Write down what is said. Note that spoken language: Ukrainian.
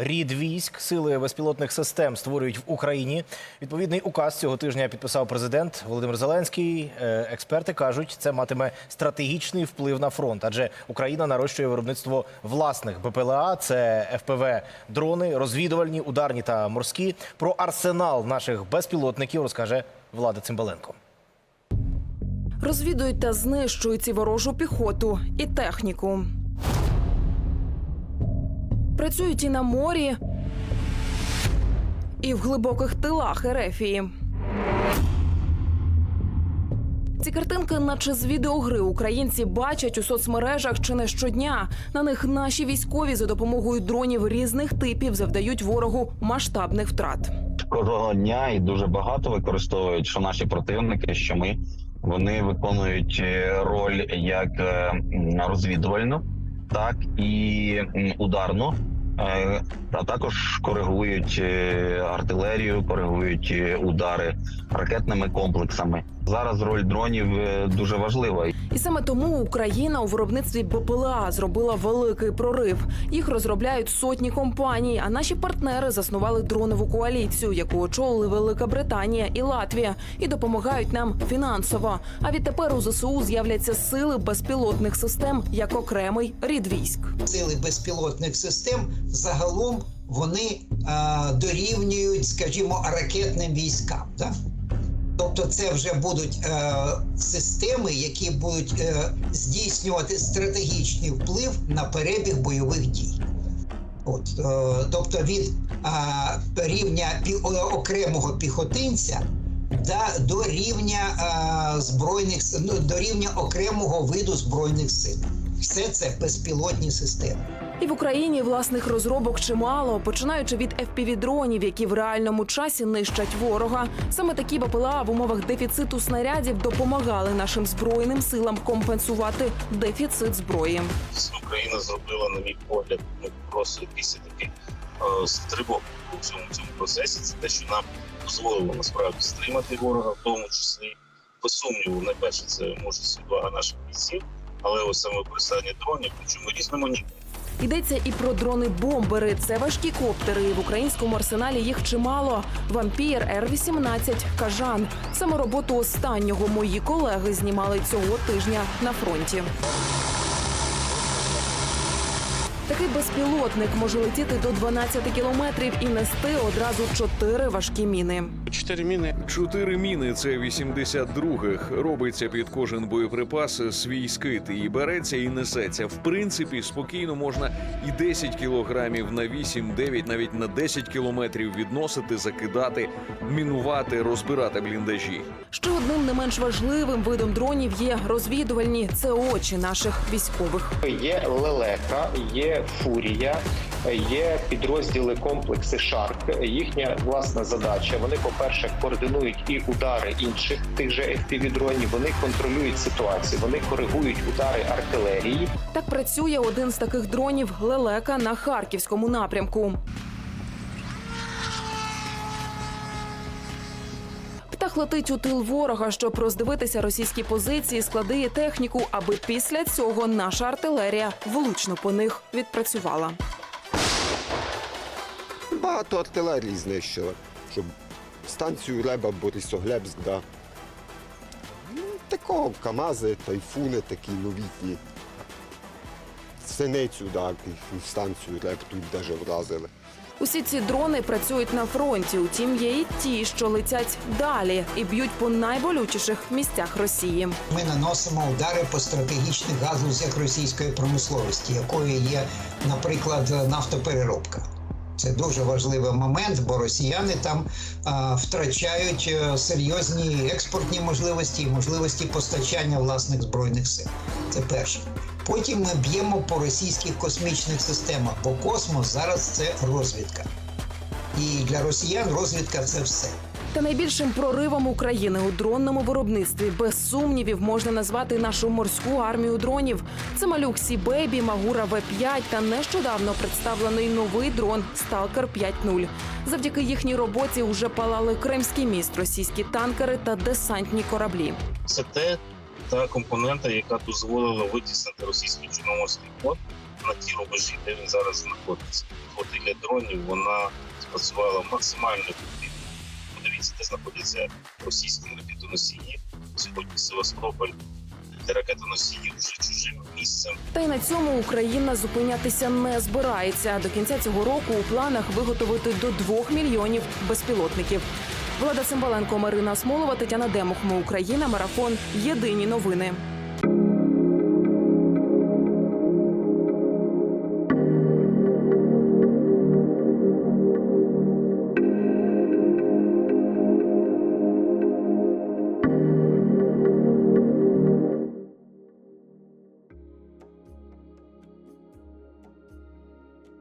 рід військ. Сили безпілотних систем створюють в Україні. Відповідний указ цього тижня підписав президент Володимир Зеленський. Е, Експерти кажуть, це матиме стратегічний вплив на фронт, адже Україна нарощує виробництво власних БПЛА. Це ФПВ, дрони, розвідувальні, ударні та морські. Про арсенал наших безпілотників розкаже Влада Цимбаленко. Розвідують та знищують і ворожу піхоту і техніку. Працюють і на морі, і в глибоких тилах Ерефії. Ці картинки, наче з відеогри, українці бачать у соцмережах чи не щодня. На них наші військові за допомогою дронів різних типів завдають ворогу масштабних втрат. кожного дня і дуже багато використовують, що наші противники, що ми вони виконують е, роль як е, розвідувальну, так і ударну. Е, А також коригують е, артилерію, коригують е, удари ракетними комплексами. Зараз роль дронів дуже важлива. І саме тому Україна у виробництві БПЛА зробила великий прорив. Їх розробляють сотні компаній. А наші партнери заснували дронову коаліцію, яку очолили Велика Британія і Латвія, і допомагають нам фінансово. А відтепер у ЗСУ з'являться сили безпілотних систем як окремий рід військ. сили безпілотних систем загалом вони а, дорівнюють, скажімо, ракетним військам. Да? Тобто, це вже будуть е, системи, які будуть е, здійснювати стратегічний вплив на перебіг бойових дій. От, е, тобто від а, рівня пі- окремого піхотинця да, до рівня а, збройних ну, до рівня окремого виду збройних сил. Все це безпілотні системи. І в Україні власних розробок чимало, починаючи від FPV-дронів, які в реальному часі нищать ворога. Саме такі БПЛА в умовах дефіциту снарядів допомагали нашим збройним силам компенсувати дефіцит зброї. Україна зробила, на мій погляд, ну просто якийсь такий е, стрибок у цьому цьому процесі. Це те, що нам дозволило насправді стримати ворога, в тому числі без сумніву, найперше це може відвага наших бійців, але ось саме використання дронів, причому різноманітні. Йдеться і про дрони-бомбери. Це важкі коптери. І в українському арсеналі їх чимало. Вампір Р-18, Кажан. Саме роботу останнього мої колеги знімали цього тижня на фронті. Такий безпілотник може летіти до 12 кілометрів і нести одразу чотири важкі міни. Чотири міни. Чотири міни це 82-х. Робиться під кожен боєприпас свій скит і береться і несеться. В принципі, спокійно можна і 10 кілограмів на 8, 9, навіть на 10 кілометрів відносити, закидати, мінувати, розбирати бліндажі. Ще одним не менш важливим видом дронів є розвідувальні. Це очі наших військових. Є лелека, є фурія, є підрозділи комплекси Шарк. Їхня власна задача. Вони, по-перше, координують і удари інших тих же FPV-дронів. Вони контролюють ситуацію, вони коригують удари артилерії. Так працює один з таких дронів лелека на харківському напрямку. Птах летить у тил ворога, щоб роздивитися російські позиції, склади і техніку, аби після цього наша артилерія влучно по них відпрацювала. Багато артилерії знищили, щоб станцію Реба Борисоглебськ, да. Ну, такого КАМАЗи, тайфуни такі новітні. Синицю, да, станцію Реб тут даже вразили. Усі ці дрони працюють на фронті. Утім, є і ті, що летять далі і б'ють по найболючіших місцях Росії. Ми наносимо удари по стратегічних галузях російської промисловості, якою є, наприклад, нафтопереробка. Це дуже важливий момент, бо росіяни там а, втрачають е, серйозні експортні можливості і можливості постачання власних збройних сил. Це перше. Потім ми б'ємо по російських космічних системах, бо космос зараз це розвідка. І для росіян розвідка це все. Та найбільшим проривом України у дронному виробництві без сумнівів можна назвати нашу морську армію дронів. Це малюк Сі Бейбі, Магура В5 та нещодавно представлений новий дрон Сталкер 5.0. Завдяки їхній роботі уже палали Кримський міст, російські танкери та десантні кораблі. Це те та компонента, яка дозволила витіснити російський чорноморський флот на ті рубежі, де він зараз знаходиться. Флотилія дронів вона спрацювала максимально. Подивіться, де знаходяться російські ракетоносії. Сьогодні Севастополь, де ракетоносії вже чужим місцем. Та й на цьому Україна зупинятися не збирається. До кінця цього року у планах виготовити до двох мільйонів безпілотників. Влада Цимбаленко, Марина Смолова, Тетяна Демух. Україна. Марафон. Єдині новини.